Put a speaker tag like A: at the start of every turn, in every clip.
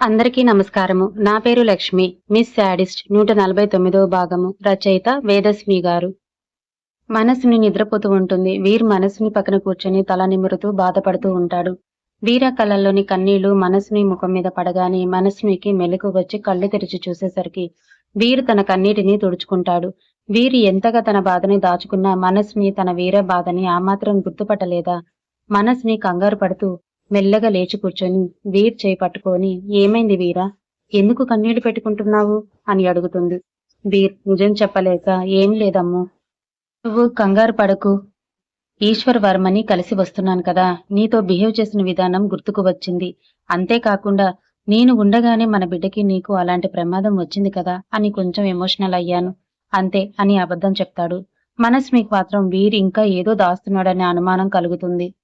A: అందరికీ నమస్కారము. నా పేరు లక్ష్మి. మిస్ శాడిస్ట్ నూట నలభై తొమ్మిదవ భాగము. రచయిత వేదస్మి గారు. మనసుని నిద్రపోతూ ఉంటుంది. వీర్ మనసుని పక్కన కూర్చొని తల నిమురుతూ బాధపడుతూ ఉంటాడు. వీర కళ్ళల్లోని కన్నీళ్ళు మనసుని ముఖం మీద పడగానే మనసునికి మెలకు వచ్చి కళ్ళు తెరిచి చూసేసరికి వీరు తన కన్నీటిని తుడుచుకుంటాడు. వీరు ఎంతగా తన బాధని దాచుకున్నా మనసుని తన వీర బాధని ఆ మాత్రం గుర్తుపట్టలేదా? మనసుని కంగారు పడుతూ మెల్లగా లేచి కూర్చొని వీర్ చేయి పట్టుకొని ఏమైంది వీరా? ఎందుకు కన్నీళ్ళు పెట్టుకుంటున్నావు? అని అడుగుతుంది. వీర్ నిజం చెప్పలేక ఏం లేదమ్ము. నువ్వు కంగారు పడకు. ఈశ్వర్ వర్మని కలిసి వస్తున్నాను కదా. నీతో బిహేవ్ చేసిన విధానం గుర్తుకు వచ్చింది. అంతేకాకుండా నేను ఉండగానే మన బిడ్డకి నీకు అలాంటి ప్రమాదం వచ్చింది కదా అని కొంచెం ఎమోషనల్ అయ్యాను. అంతే అని అబద్ధం చెప్తాడు. మనస్మికి మాత్రం వీర్ ఇంకా ఏదో దాస్తున్నాడనే అనుమానం కలుగుతుంది.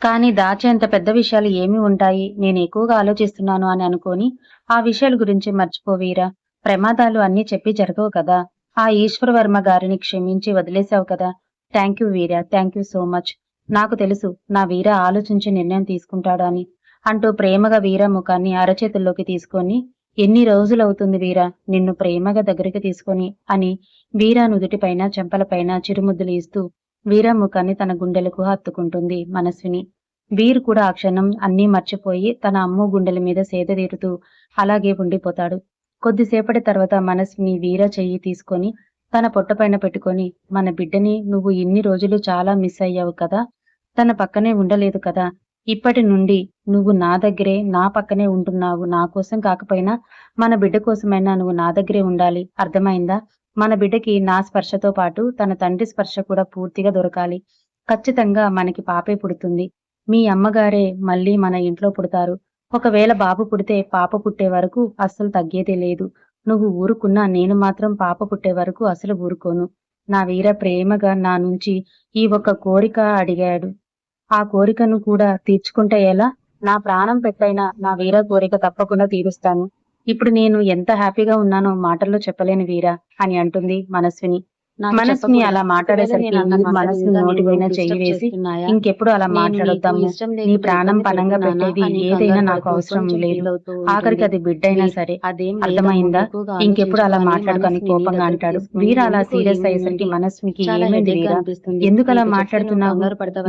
A: కానీ దాచేంత పెద్ద విషయాలు ఏమి ఉంటాయి. నేను ఎక్కువగా ఆలోచిస్తున్నాను అని అనుకొని ఆ విషయాల గురించి మర్చిపోవీరా ప్రమాదాలు అన్నీ చెప్పి జరగవు కదా. ఆ ఈశ్వర వర్మ గారిని క్షమించి వదిలేశావు కదా. Thank you Veera. Thank you so much. నాకు తెలుసు నా వీర ఆలోచించి నిర్ణయం తీసుకుంటాడు అని. అంటూ ప్రేమగా వీర ముఖాన్ని అరచేతుల్లోకి తీసుకొని ఎన్ని రోజులవుతుంది వీరా నిన్ను ప్రేమగా దగ్గరికి తీసుకొని అని వీరా నుదుటిపైన చెంపలపైన చిరుముద్దులు ఇస్తూ వీరా ముఖాన్ని తన గుండెలకు హత్తుకుంటుంది మనస్విని. వీరు కూడా ఆ క్షణం అన్నీ మర్చిపోయి తన అమ్ము గుండెల మీద సేద తీరుతూ అలాగే ఉండిపోతాడు. కొద్దిసేపటి తర్వాత మనస్విని వీర చెయ్యి తీసుకొని తన పొట్టపైన పెట్టుకొని మన బిడ్డని నువ్వు ఇన్ని రోజులు చాలా మిస్ అయ్యావు కదా తన పక్కనే ఉండలేదు కదా ఇప్పటి నుండి నువ్వు నా దగ్గరే నా పక్కనే ఉంటున్నావు నా కోసం కాకపోయినా మన బిడ్డ కోసమైనా నువ్వు నా దగ్గరే ఉండాలి. అర్థమైందా? మన బిడ్డకి నా స్పర్శతో పాటు తన తండ్రి స్పర్శ కూడా పూర్తిగా దొరకాలి. ఖచ్చితంగా మనకి పాపే పుడుతుంది. మీ అమ్మగారే మళ్ళీ మన ఇంట్లో పుడతారు. ఒకవేళ బాబు పుడితే పాప పుట్టే వరకు అస్సలు తగ్గేదే లేదు. నువ్వు ఊరుకున్నా నేను మాత్రం పాప పుట్టే వరకు అసలు ఊరుకోను. నా వీర ప్రేమగా నా నుంచి ఈ ఒక్క కోరిక అడిగాడు. ఆ కోరికను కూడా తీర్చుకుంటే ఎలా? నా ప్రాణం పెట్టైనా నా వీర కోరిక తప్పకుండా తీరుస్తాను. ఇప్పుడు నేను ఎంత హ్యాపీగా ఉన్నానో మాటల్లో చెప్పలేను వీరా అని అంటుంది మనస్విని. మనస్ని అలా మాట్లాడేసరికి మనస్ని నోటి పైన చెయ్యి వేసి ఇంకెప్పుడు అలా మాట్లాడొద్దాము నీ ప్రాణం పనంగా పెట్టేది ఏదైనా నాకు అవసరం లేదు. ఆఖరికి అది బిడ్డ అయినా సరే అర్థమైందా? ఇంకెప్పుడు అలా మాట్లాడుకొని కోపంగా అంటాడు? వీర అలా సీరియస్ అయ్యేసరికి మనస్వికి ఏమైంది వీరా? ఎందుకు అలా మాట్లాడుతున్నావు?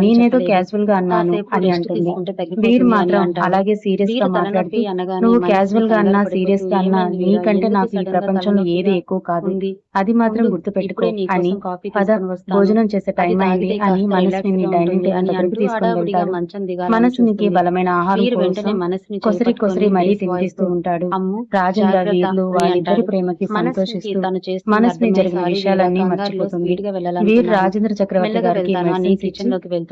A: నేనేదో క్యాజువల్గా అన్నాను అని అంటుంది. వీరు మాత్రం అలాగే సీరియస్గా మాట్లాడుతూ నువ్వు క్యాజువల్గా అన్నా సీరియస్గా అన్నా నీకంటే నాకు ఈ ప్రపంచంలో ఏది ఎక్కువ కాదు. అది మాత్రం గుర్తుపెట్టుకో అని భోజనం చేసే టైం అయింది అని మనస్విని డైనింగ్ టేబుల్ దగ్గరికి తీసుకుని వెళ్తాడు మనస్వినికి బలమైన ఆహారం కోసం కొసరి కొసరి మరీ తినిపిస్తూ ఉంటాడు. రాజేంద్ర వీర్లు వాళ్ళిద్దరి ప్రేమకి సంతోషిస్తూ మనస్విని జరిగిన విషయాలన్నీ మర్చిపోతుంది. వీర్ రాజేంద్ర చక్రవర్తి గారికి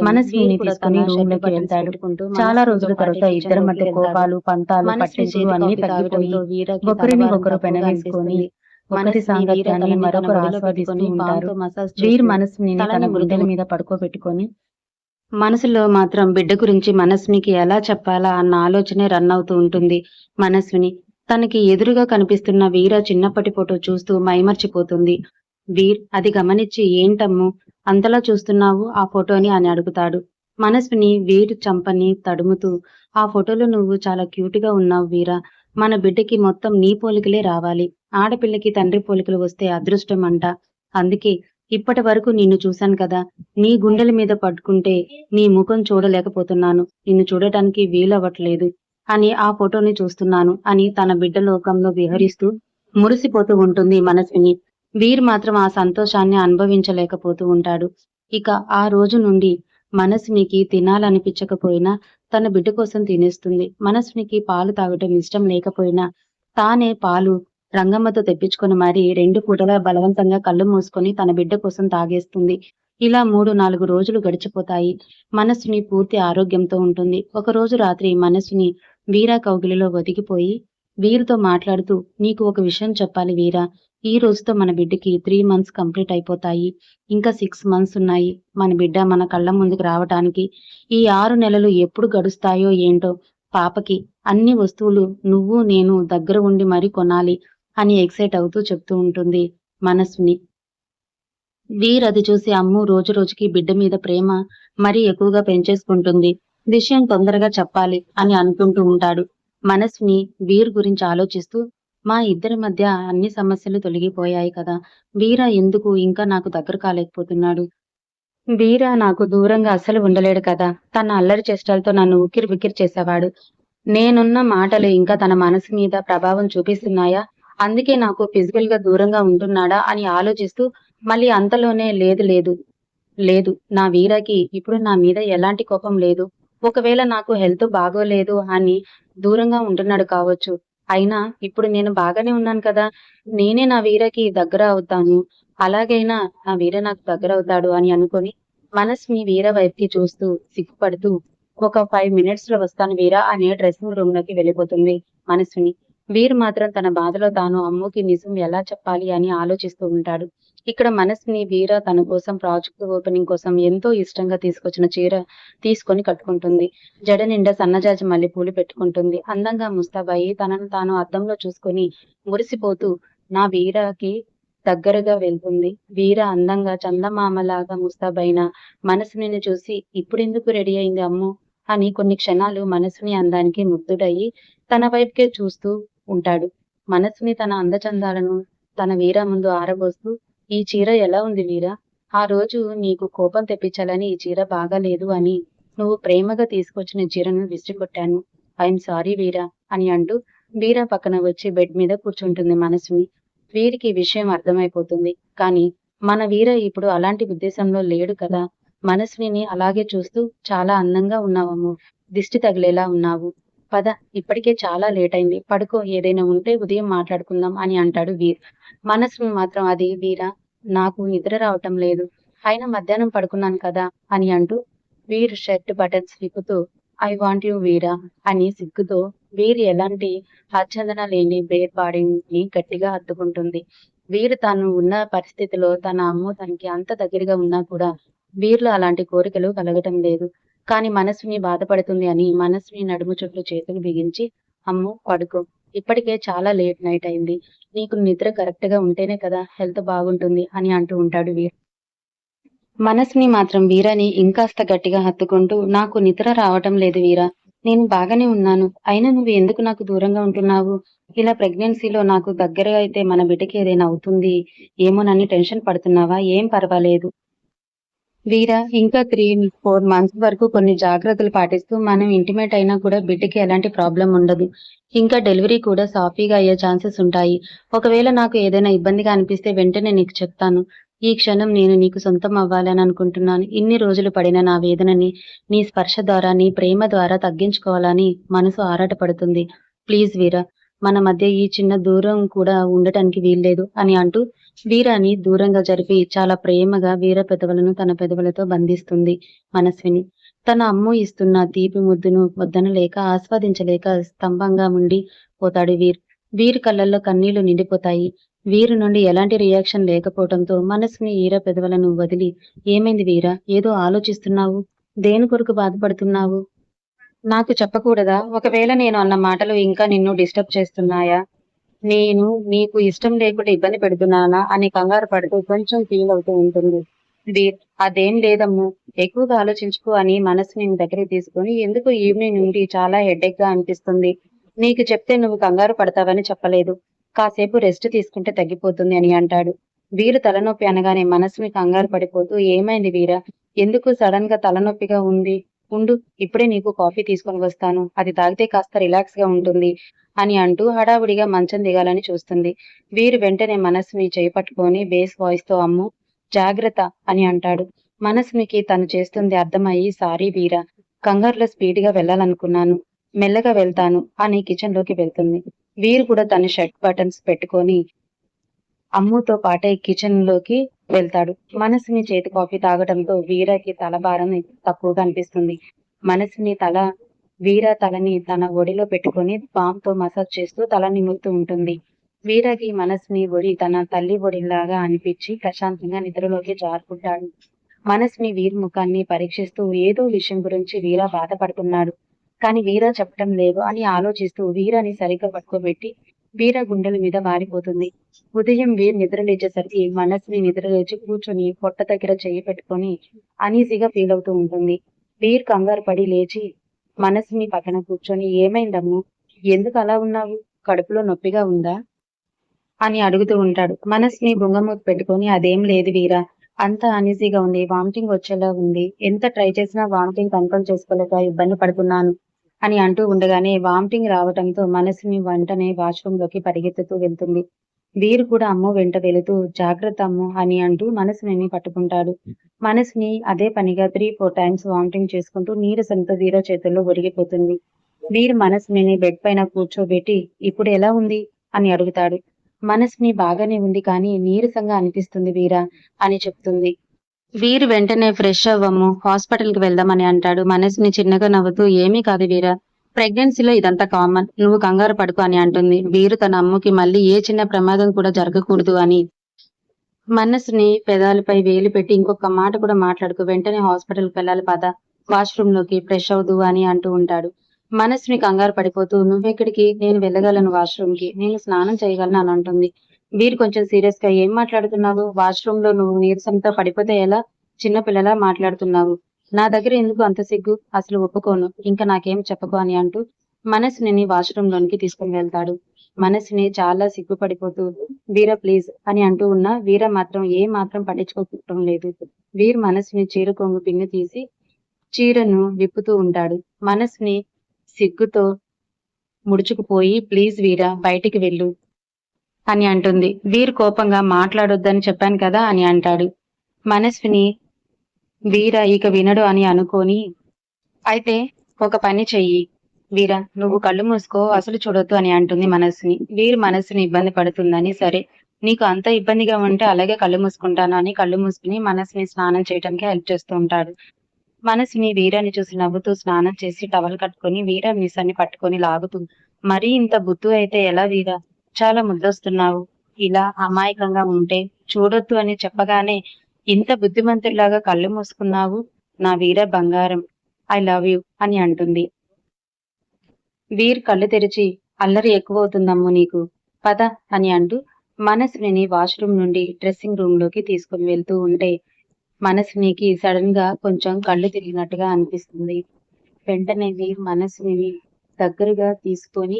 A: మనస్విని తీసుకుని రూమ్లోకి వెళ్తాడు. చాలా రోజుల తర్వాత ఇద్దరి మధ్య కోపాలు పంతాలు పట్టింపులు అన్ని తగ్గిపోయి ఒకరిని ఒకరు పెనవేసుకొని ఒకరి సాంగత్యాన్ని మరొకరు ఆస్వాదిస్తూ ఉంటారు. వీర్ మనసుని తన గుండెల మీద పడుకోబెట్టుకొని మనసులో మాత్రం బిడ్డ గురించి మనస్వినికి ఎలా చెప్పాలా అన్న ఆలోచనే రన్ అవుతూ ఉంటుంది. మనస్విని తనకి ఎదురుగా కనిపిస్తున్న వీర చిన్నప్పటి ఫోటో చూస్తూ మైమర్చిపోతుంది. వీర్ అది గమనించి ఏంటమ్ము అంతలా చూస్తున్నావు? ఆ ఫోటోని అని అడుగుతాడు. మనస్విని వీర్ చంపని తడుముతూ ఆ ఫోటోలో నువ్వు చాలా క్యూట్గా ఉన్నావు వీరా. మన బిడ్డకి మొత్తం నీ పోలికలే రావాలి. ఆడపిల్లకి తండ్రి పోలికలు వస్తే అదృష్టం అంట. అందుకే ఇప్పటి వరకు నిన్ను చూశాను కదా. నీ గుండెల మీద పట్టుకుంటే నీ ముఖం చూడలేకపోతున్నాను. నిన్ను చూడటానికి వీలవ్వట్లేదు. అని ఆ ఫోటోని చూస్తున్నాను అని తన బిడ్డ లోకంలో విహరిస్తూ మురిసిపోతూ ఉంటుంది మనసుని వీర్ మాత్రం ఆ సంతోషాన్ని అనుభవించలేకపోతూ ఉంటాడు. ఇక ఆ రోజు నుండి మనసునికి తినాలనిపించకపోయినా తన బిడ్డ కోసం తినేస్తుంది. మనసునికి పాలు తాగటం ఇష్టం లేకపోయినా తానే పాలు రంగమ్మతో తెప్పించుకొని మరి రెండు పూటలా బలవంతంగా కళ్ళు మూసుకొని తన బిడ్డ కోసం తాగేస్తుంది. ఇలా మూడు నాలుగు రోజులు గడిచిపోతాయి. మనస్సుని పూర్తి ఆరోగ్యంతో ఉంటుంది. ఒక రోజు రాత్రి మనస్సుని వీరా కౌగిలిలో ఒదిగిపోయి వీరుతో మాట్లాడుతూ నీకు ఒక విషయం చెప్పాలి వీరా. ఈ రోజుతో మన బిడ్డకి త్రీ మంత్స్ కంప్లీట్ అయిపోతాయి. ఇంకా సిక్స్ మంత్స్ ఉన్నాయి. మన బిడ్డ మన కళ్ళ ముందుకు రావటానికి. ఈ ఆరు నెలలు ఎప్పుడు గడుస్తాయో ఏంటో? పాపకి అన్ని వస్తువులు నువ్వు నేను దగ్గర ఉండి మరీ కొనాలి. అని ఎక్సైట్ అవుతూ చెప్తూ ఉంటుంది మనస్విని. వీర్ అది చూసి అమ్ము రోజు రోజుకి బిడ్డ మీద ప్రేమ మరీ ఎక్కువగా పెంచేసుకుంటుంది. విషయం తొందరగా చెప్పాలి అని అనుకుంటూ ఉంటాడు. మనస్విని వీర్ గురించి ఆలోచిస్తూ మా ఇద్దరి మధ్య అన్ని సమస్యలు తొలగిపోయాయి కదా వీర ఎందుకు ఇంకా నాకు దగ్గర కాలేకపోతున్నాడు? వీర నాకు దూరంగా అస్సలు ఉండలేడు కదా తన అల్లరి చేష్టలతో నన్ను ఉక్కిరి బిక్కిరి చేసేవాడు. నేనున్న మాటలు ఇంకా తన మనసు మీద ప్రభావం చూపిస్తున్నాయా? అందుకే నాకు ఫిజికల్గా దూరంగా ఉంటున్నాడా అని ఆలోచిస్తూ మళ్ళీ అంతలోనే లేదు లేదు లేదు నా వీరకి ఇప్పుడు నా మీద ఎలాంటి కోపం లేదు. ఒకవేళ నాకు హెల్త్ బాగోలేదు అని దూరంగా ఉంటున్నాడు కావచ్చు. అయినా ఇప్పుడు నేను బాగానే ఉన్నాను కదా నేనే నా వీరకి దగ్గర అవుతాను. అలాగైనా నా వీర నాకు దగ్గర అవుతాడు అని అనుకొని మనస్ని వీర వైపుకి చూస్తూ సిగ్గుపడుతూ ఒక ఫైవ్ మినిట్స్లో వస్తాను వీరా అనే డ్రెస్సింగ్ రూమ్లోకి వెళ్ళిపోతుంది మనస్విని వీరు మాత్రం తన బాధలో తాను అమ్ముకి నిజం ఎలా చెప్పాలి అని ఆలోచిస్తూ ఉంటాడు. ఇక్కడ మనసుని వీర తన కోసం ప్రాజెక్ట్ ఓపెనింగ్ కోసం ఎంతో ఇష్టంగా తీసుకొచ్చిన చీర తీసుకొని కట్టుకుంటుంది. జడ నిండా సన్నజాజి మల్లెపూలు పెట్టుకుంటుంది. అందంగా ముస్తాబాయి తనను తాను అద్దంలో చూసుకొని మురిసిపోతూ నా వీరకి దగ్గరగా వెళ్తుంది. వీర అందంగా చందమామలాగా ముస్తాబైన మనసుని చూసి ఇప్పుడెందుకు రెడీ అయింది అమ్ము? అని కొన్ని క్షణాలు మనసుని అందానికి ముగ్ధుడయి తన వైపుకే చూస్తూ ఉంటాడు. మనసుని తన అందచందాలను తన వీర ముందు ఆరబోస్తూ ఈ చీర ఎలా ఉంది వీర ఆ రోజు నీకు కోపం తెప్పించాలని ఈ చీర బాగాలేదు అని. నువ్వు ప్రేమగా తీసుకొచ్చిన చీరను విసిరికొట్టాను. ఐఎమ్ సారీ వీరా అని అంటూ వీర పక్కన వచ్చి బెడ్ మీద కూర్చుంటుంది మనసుని. వీరికి విషయం అర్థమైపోతుంది. కానీ మన వీర ఇప్పుడు అలాంటి ఉద్దేశంలో లేడు కదా. మనస్విని అలాగే చూస్తూ చాలా అందంగా ఉన్నావమ్ము. దిష్టి తగిలేలా ఉన్నావు. పద ఇప్పటికే చాలా లేట్ అయింది పడుకో ఏదైనా ఉంటే ఉదయం మాట్లాడుకుందాం అని అంటాడు వీర్. మనసు మాత్రం అది వీర నాకు నిద్ర రావటం లేదు. అయినా మధ్యాహ్నం పడుకున్నాను కదా అని అంటూ వీర్ షర్ట్ బటన్స్ విప్పుతూ ఐ వాంట్ యు వీరా అని సిగ్గుతో వీరు ఎలాంటి ఆచ్ఛాదన లేని బేర్ బాడీని గట్టిగా అద్దుకుంటుంది వీరు తాను ఉన్న పరిస్థితిలో తన అమ్మ తనకి అంత దగ్గరగా ఉన్నా కూడా వీర్లో అలాంటి కోరికలు కలగటం లేదు. కానీ మనస్విని బాధపడుతుంది అని మనస్విని నడుము చుట్టూ చేతులు బిగించి అమ్ము పడుకో. ఇప్పటికే చాలా లేట్ నైట్ అయింది. నీకు నిద్ర కరెక్ట్గా ఉంటేనే కదా హెల్త్ బాగుంటుంది అని అంటూ ఉంటాడు వీర్. మనసుని మాత్రం వీరని ఇంకాస్త గట్టిగా హత్తుకుంటూ నాకు నిద్ర రావటం లేదు వీరా. నేను బాగానే ఉన్నాను. అయినా నువ్వు ఎందుకు నాకు దూరంగా ఉంటున్నావు? ఇలా ప్రెగ్నెన్సీలో నాకు దగ్గరగా అయితే మన బిడ్డకి ఏదైనా అవుతుంది? ఏమోనని టెన్షన్ పడుతున్నావా? ఏం పర్వాలేదు. వీరా ఇంకా త్రీ ఫోర్ మంత్స్ వరకు కొన్ని జాగ్రత్తలు పాటిస్తూ మనం ఇంటిమేట్ అయినా కూడా బిడ్డకి ఎలాంటి ప్రాబ్లం ఉండదు. ఇంకా డెలివరీ కూడా సాఫీగా అయ్యే ఛాన్సెస్ ఉంటాయి. ఒకవేళ నాకు ఏదైనా ఇబ్బందిగా అనిపిస్తే వెంటనే నీకు చెప్తాను. ఈ క్షణం నేను నీకు సొంతం అవ్వాలని అనుకుంటున్నాను. ఇన్ని రోజులు పడిన నా వేదనని నీ స్పర్శ ద్వారా నీ ప్రేమ ద్వారా తగ్గించుకోవాలని మనసు ఆరాటపడుతుంది. ప్లీజ్ వీరా మన మధ్య ఈ చిన్న దూరం కూడా ఉండటానికి వీల్లేదు అని అంటూ వీరాని దూరంగా జరిపి చాలా ప్రేమగా వీర పెదవులను తన పెదవులతో బంధిస్తుంది మనస్విని. తన అమ్ము ఇస్తున్న తీపి ముద్దును వద్దనలేక ఆస్వాదించలేక స్తంభంగా ఉండి పోతాడు వీర్. వీర్ కళ్ళల్లో కన్నీళ్ళు నిండిపోతాయి. వీరు నుండి ఎలాంటి రియాక్షన్ లేకపోవడంతో మనస్సుని ఈర పెదవులను వదిలి ఏమైంది వీరా? ఏదో ఆలోచిస్తున్నావు? దేని కొరకు బాధపడుతున్నావు? నాకు చెప్పకూడదా? ఒకవేళ నేను అన్న మాటలు ఇంకా నిన్ను డిస్టర్బ్ చేస్తున్నాయా? నేను నీకు ఇష్టం లేకుండా ఇబ్బంది పెడుతున్నానా? అని కంగారు పడుతూ కొంచెం ఫీల్ అవుతూ ఉంటుంది. వీర్ అదేం లేదమ్ము. ఎక్కువగా ఆలోచించుకో అని మనసు నేను దగ్గరికి తీసుకొని ఎందుకు ఈవినింగ్ నుండి చాలా హెడేక్గా అనిపిస్తుంది. నీకు చెప్తే నువ్వు కంగారు పడతావని చెప్పలేదు. కాసేపు రెస్ట్ తీసుకుంటే తగ్గిపోతుంది అని అంటాడు. వీరు తలనొప్పి అనగానే మనసుని కంగారు పడిపోతూ ఏమైంది వీరా? ఎందుకు సడన్గా తలనొప్పిగా ఉంది? ఉండు ఇప్పుడే నీకు కాఫీ తీసుకొని వస్తాను. అది తాగితే కాస్త రిలాక్స్గా ఉంటుంది అని అంటూ హడావుడిగా మంచం దిగాలని చూస్తుంది. వీరు వెంటనే మనసుని చేపట్టుకొని బేస్ వాయిస్తో అమ్ము జాగ్రత్త అని అంటాడు. మనసునికి తను చేస్తుంది అర్థమయ్యి సారీ వీర కంగారులో స్పీడ్గా వెళ్ళాలనుకున్నాను మెల్లగా వెళ్తాను అని కిచెన్లోకి వెళ్తుంది. వీరు కూడా తన షర్ట్ బటన్స్ పెట్టుకొని అమ్ముతో పాటే కిచెన్లోకి వెళ్తాడు. మనసుని చేతి కాఫీ తాగడంతో వీరకి తల భారం తక్కువగా అనిపిస్తుంది. మనసుని తల వీర తలని తన ఒడిలో పెట్టుకొని తో మసాజ్ చేస్తూ తల నిమురుతూ ఉంటుంది. వీరకి మనసుని ఒడి తన తల్లి ఒడిలాగా అనిపించి ప్రశాంతంగా నిద్రలోకి జారుకుంటాడు. మనసుని వీర్ ముఖాన్ని పరీక్షిస్తూ ఏదో విషయం గురించి వీర బాధపడుతున్నాడు. కానీ వీర చెప్పడం లేదు అని ఆలోచిస్తూ వీరని సరిగ్గా పట్టుకోబెట్టి వీర గుండెల మీద వారిపోతుంది. ఉదయం వీర్ నిద్ర లేచేసరికి మనసుని నిద్ర లేచి కూర్చొని పొట్ట దగ్గర చేయి పెట్టుకొని అనీజీగా ఫీల్ అవుతూ ఉంటుంది. వీర్ కంగారు పడి లేచి మనసుని పక్కన కూర్చొని ఏమైందమ్ము? ఎందుకు అలా ఉన్నావు? కడుపులో నొప్పిగా ఉందా? అని అడుగుతూ ఉంటాడు. మనసుని బొంగమూతి పెట్టుకొని అదేం లేదు వీరా. అంత అనీజీగా ఉంది. వామిటింగ్ వచ్చేలా ఉంది. ఎంత ట్రై చేసినా వామిటింగ్ కంట్రోల్ చేసుకోలేక ఇబ్బంది పడుతున్నాను. అని అంటూ ఉండగానే వామిటింగ్ రావటంతో మనసుని వెంటనే వాష్రూమ్లోకి పరిగెత్తుతూ వెళ్తుంది. వీరు కూడా అమ్మో వెంట వెళుతూ జాగ్రత్త అమ్ము అని అంటూ మనసుని పట్టుకుంటాడు. మనసుని అదే పనిగా త్రీ ఫోర్ టైమ్స్ వామిటింగ్ చేసుకుంటూ నీరసంతో వీరో చేతుల్లో ఒరిగిపోతుంది. వీరు మనసుని బెడ్ పైన కూర్చోబెట్టి ఇప్పుడు ఎలా ఉంది? అని అడుగుతాడు. మనసుని బాగానే ఉంది కానీ నీరసంగా అనిపిస్తుంది వీరా అని చెప్తుంది. వీరు వెంటనే ఫ్రెష్ అవ్వము హాస్పిటల్కి వెళ్దామని అంటాడు. మనసుని చిన్నగా నవ్వుతూ ఏమీ కాదు వీర ప్రెగ్నెన్సీలో ఇదంతా కామన్. నువ్వు కంగారు పడుకో అని అంటుంది. వీరు తన అమ్మకి మళ్ళీ ఏ చిన్న ప్రమాదం కూడా జరగకూడదు అని. మనసుని పెదాలపై వేలు పెట్టి ఇంకొక మాట కూడా మాట్లాడుకు. వెంటనే హాస్పిటల్కి వెళ్ళాలి పద. వాష్రూమ్లోకి ఫ్రెష్ అవుదు అని అంటూ ఉంటాడు. మనసుని కంగారు పడిపోతూ నువ్వెక్కడికి? నేను వెళ్ళగలను వాష్రూమ్కి నేను స్నానం చేయగలను అని అంటుంది. వీరు కొంచెం సీరియస్గా ఏం మాట్లాడుతున్నావు వాష్రూమ్లో నువ్వు నీరసంతో పడిపోతే ఎలా చిన్న పిల్లలా మాట్లాడుతున్నావు నా దగ్గర ఎందుకు అంత సిగ్గు? అసలు ఒప్పుకోను. ఇంకా నాకేం చెప్పకు అని అంటూ మనసుని వాష్రూమ్ లోనికి తీసుకుని వెళ్తాడు. మనసుని చాలా సిగ్గుపడిపోతూ వీర ప్లీజ్ అని అంటూ ఉన్నా వీర మాత్రం ఏ మాత్రం పట్టించుకోవటం లేదు. వీర్ మనసుని చీర కొంగు పిన్ను తీసి చీరను విప్పుతూ ఉంటాడు. మనసుని సిగ్గుతో ముడుచుకుపోయి ప్లీజ్ వీర బయటికి వెళ్ళు. అని అంటుంది. వీర్ కోపంగా మాట్లాడొద్దని చెప్పాను కదా అని అంటాడు. మనస్విని వీర ఇక వినడు అని అనుకొని అయితే ఒక పని చెయ్యి. వీర నువ్వు కళ్ళు మూసుకో అసలు చూడొద్దు అని అంటుంది మనస్సుని వీరు మనస్సుని ఇబ్బంది పడుతుందని సరే నీకు అంత ఇబ్బందిగా ఉంటే అలాగే కళ్ళు మూసుకుంటాను అని కళ్ళు మూసుకుని మనస్సుని స్నానం చేయడానికి హెల్ప్ చేస్తూ ఉంటాడు. మనసుని వీరాన్ని చూసి నవ్వుతూ స్నానం చేసి టవల్ కట్టుకొని వీర మీసాన్ని పట్టుకొని లాగుతూ మరీ ఇంత బుద్ధు అయితే ఎలా వీరా? చాలా ముద్దొస్తున్నావు ఇలా అమాయకంగా ఉంటే చూడొద్దు అని చెప్పగానే ఇంత బుద్ధిమంతుల్లాగా కళ్ళు మూసుకున్నావు? నా వీర బంగారం. ఐ లవ్ యు అని అంటుంది. వీర్ కళ్ళు తెరిచి అల్లరి ఎక్కువవుతుందమ్ము నీకు. పద అని అంటూ మనసుని వాష్రూమ్ నుండి డ్రెస్సింగ్ రూమ్లోకి తీసుకుని వెళ్తూ ఉంటే మనసునికి సడన్గా కొంచెం కళ్ళు తిరిగినట్టుగా అనిపిస్తుంది. వెంటనే వీర్ మనసుని దగ్గరగా తీసుకొని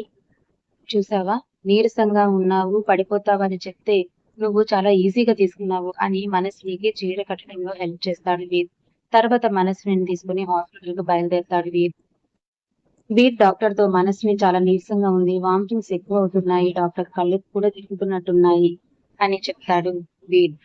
A: చూసావా? నీరసంగా ఉన్నావు పడిపోతావని చెప్తే నువ్వు చాలా ఈజీగా తీసుకున్నావు అని మనస్వినికి చీర కట్టడంలో హెల్ప్ చేస్తాడు వీర్. తర్వాత మనస్విని తీసుకుని హాస్పిటల్కి బయలుదేరుతాడు వీర్. వీర్ డాక్టర్తో మనసుని చాలా నీరసంగా ఉంది వామిటింగ్స్ ఎక్కువ అవుతున్నాయి డాక్టర్ కళ్ళు కూడా తిరుగుతున్నట్టున్నాయి అని చెప్తాడు వీర్.